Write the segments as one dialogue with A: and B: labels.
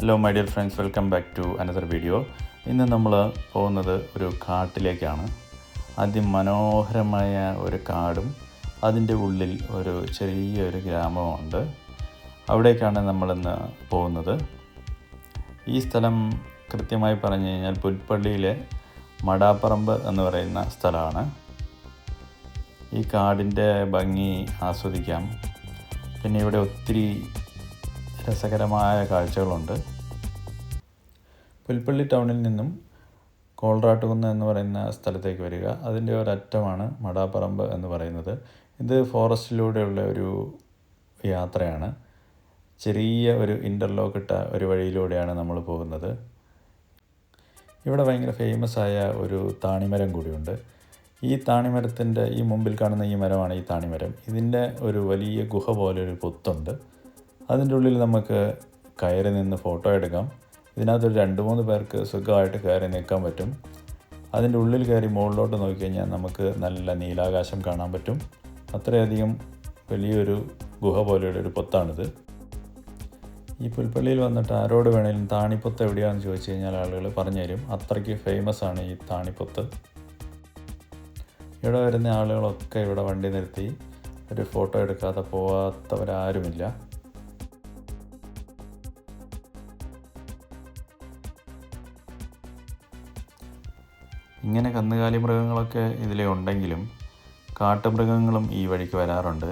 A: Hello my dear friends welcome back to another video ഇന്ന് നമ്മൾ പോകുന്നത് ഒരു കാട്ടിലേക്കാണ്. അതിമനോഹരമായ ഒരു കാടും അതിന്റെ ഉള്ളിൽ ഒരു ചെറിയൊരു ഗ്രാമമുണ്ട് അവിടേക്കാണ് നമ്മളിന്ന് പോകുന്നത്. ഈ സ്ഥലം കൃത്യമായി പറഞ്ഞു കഴിഞ്ഞാൽ പുൽപ്പള്ളിയിലെ മടാപ്പറമ്പ് എന്ന് പറയുന്ന സ്ഥലമാണ്. ഈ കാടിന്റെ ഭംഗി ആസ്വദിക്കാം. പിന്നെ ഇവിടെ ഒത്തിരി രസകരമായ കാഴ്ചകളുണ്ട്. പുൽപ്പള്ളി ടൗണിൽ നിന്നും കോൾറാട്ടുകുന്ന് എന്ന് പറയുന്ന സ്ഥലത്തേക്ക് വരിക. അതിന്റെ ഒരറ്റമാണ് മടാപ്പറമ്പ് എന്ന് പറയുന്നത്. ഇത് ഫോറസ്റ്റിലൂടെയുള്ള ഒരു യാത്രയാണ്. ചെറിയ ഒരു ഇന്റർലോക്ക് ഇട്ട ഒരു വഴിയിലൂടെയാണ് നമ്മൾ പോകുന്നത്. ഇവിടെ ഭയങ്കര ഫേമസ് ആയ ഒരു താണിമരം കൂടിയുണ്ട്. ഈ താണിമരത്തിന്റെ ഈ മുമ്പിൽ കാണുന്ന ഈ മരമാണ് ഈ താണിമരം. ഇതിന്റെ ഒരു വലിയ ഗുഹ പോലെ ഒരു പൊത്തുണ്ട്. അതിന്റെ ഉള്ളിൽ നമുക്ക് കയറി നിന്ന് ഫോട്ടോ എടുക്കാം. ഇതിനകത്തൊരു രണ്ട് മൂന്ന് പേർക്ക് സുഖമായിട്ട് കയറി നിൽക്കാൻ പറ്റും. അതിന്റെ ഉള്ളിൽ കയറി മുകളിലോട്ട് നോക്കിക്കഴിഞ്ഞാൽ നമുക്ക് നല്ല നീലാകാശം കാണാൻ പറ്റും. അത്രയധികം വലിയൊരു ഗുഹ പോലെയുള്ള ഒരു പൊത്താണിത്. ഈ പുൽപ്പള്ളിയിൽ വന്നിട്ട് ആരോട് വേണേലും താണിപ്പൊത്ത് എവിടെയാണെന്ന് ചോദിച്ചു കഴിഞ്ഞാൽ ആളുകൾ പറഞ്ഞു തരും അത്രയ്ക്ക് ഫേമസ് ആണ് ഈ താണിപ്പൊത്ത്. ഇവിടെ വരുന്ന ആളുകളൊക്കെ ഇവിടെ വണ്ടി നിർത്തി. ഒരു ഫോട്ടോ എടുക്കാതെ പോവാത്തവരാരുമില്ല. ഇങ്ങനെ കന്നുകാലി മൃഗങ്ങളൊക്കെ ഇതിലെ ഉണ്ടെങ്കിലും കാട്ടുമൃഗങ്ങളും ഈ വഴിക്ക് വരാറുണ്ട്.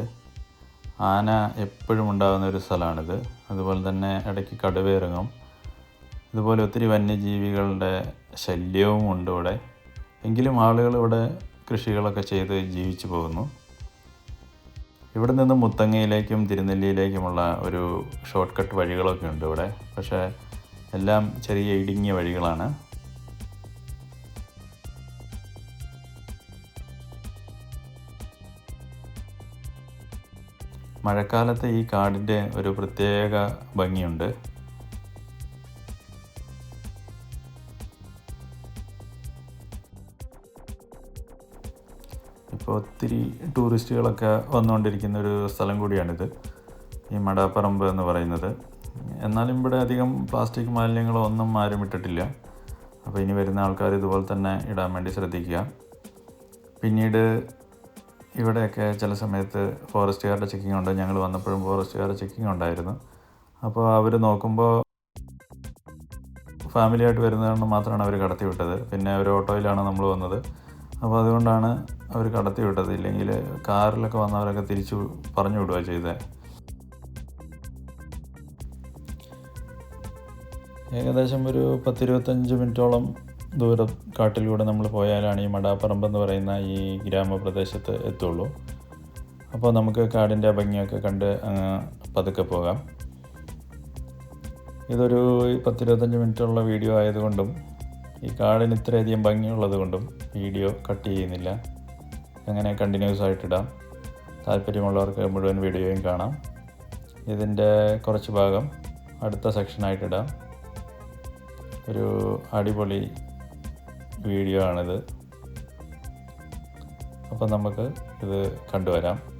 A: ആന എപ്പോഴും ഉണ്ടാകുന്ന ഒരു സ്ഥലമാണിത്. അതുപോലെ തന്നെ ഇടയ്ക്ക് കടുവേറങ്ങും ഇതുപോലെ ഒത്തിരി വന്യജീവികളുടെ ശല്യവും ഉണ്ട് ഇവിടെ. എങ്കിലും ആളുകൾ ഇവിടെ കൃഷികളൊക്കെ ചെയ്ത് ജീവിച്ചു പോകുന്നു. ഇവിടെ നിന്ന് മുത്തങ്ങയിലേക്കും തിരുനെല്ലിയിലേക്കുമുള്ള ഒരു ഷോർട്ട് കട്ട് വഴികളൊക്കെ ഉണ്ട് ഇവിടെ. പക്ഷേ എല്ലാം ചെറിയ ഇടുങ്ങിയ വഴികളാണ്. മഴക്കാലത്ത് ഈ കാടിന്റെ ഒരു പ്രത്യേക ഭംഗിയുണ്ട്. ഇപ്പോൾ ഒത്തിരി ടൂറിസ്റ്റുകളൊക്കെ വന്നുകൊണ്ടിരിക്കുന്ന ഒരു സ്ഥലം കൂടിയാണിത്. ഈ മടാപ്പറമ്പ് എന്ന് പറയുന്നത്. എന്നാലും ഇവിടെ അധികം പ്ലാസ്റ്റിക് മാലിന്യങ്ങളോ ഒന്നും ആരും ഇട്ടിട്ടില്ല. അപ്പോൾ ഇനി വരുന്ന ആൾക്കാർ ഇതുപോലെ തന്നെ ഇടാൻ വേണ്ടി ശ്രദ്ധിക്കുക. പിന്നീട് ഇവിടെയൊക്കെ ചില സമയത്ത് ഫോറസ്റ്റുകാരുടെ ചെക്കിംഗ് ഉണ്ട്. ഞങ്ങൾ വന്നപ്പോഴും ഫോറസ്റ്റുകാരുടെ ചെക്കിംഗ് ഉണ്ടായിരുന്നു. അപ്പോൾ അവർ നോക്കുമ്പോൾ ഫാമിലിയായിട്ട് വരുന്നതുകൊണ്ട് മാത്രമാണ് അവർ കടത്തിവിട്ടത് പിന്നെ ഒരു ഓട്ടോയിലാണ് നമ്മൾ വന്നത്. അപ്പോൾ അതുകൊണ്ടാണ് അവർ കടത്തി വിട്ടത്. ഇല്ലെങ്കിൽ കാറിലൊക്കെ വന്നവരൊക്കെ തിരിച്ചു പറഞ്ഞു വിടുക ചെയ്തത് ഏകദേശം ഒരു പത്തിരുപത്തഞ്ച് മിനിറ്റോളം ദൂരം കാട്ടിലൂടെ നമ്മൾ പോയാലാണ് ഈ മടാപ്പറമ്പ് എന്ന് പറയുന്ന ഈ ഗ്രാമപ്രദേശത്ത് എത്തുള്ളൂ. അപ്പോൾ നമുക്ക് കാടിന്റെ ഭംഗിയൊക്കെ കണ്ട് പതുക്കെ പോകാം. ഇതൊരു പത്തിരുപത്തഞ്ച് മിനിറ്റുള്ള വീഡിയോ ആയതുകൊണ്ടും ഈ കാടിന് ഇത്രയധികം ഭംഗിയുള്ളത് കൊണ്ടും വീഡിയോ കട്ട് ചെയ്യുന്നില്ല. അങ്ങനെ കണ്ടിന്യൂസ് ആയിട്ടിടാം താല്പര്യമുള്ളവർക്ക് മുഴുവൻ വീഡിയോയും കാണാം. ഇതിന്റെ കുറച്ച് ഭാഗം അടുത്ത സെക്ഷനായിട്ടിടാം ഒരു അടിപൊളി വീഡിയോ ആണിത്. അപ്പോൾ നമുക്ക് ഇത് കണ്ടുവരാം.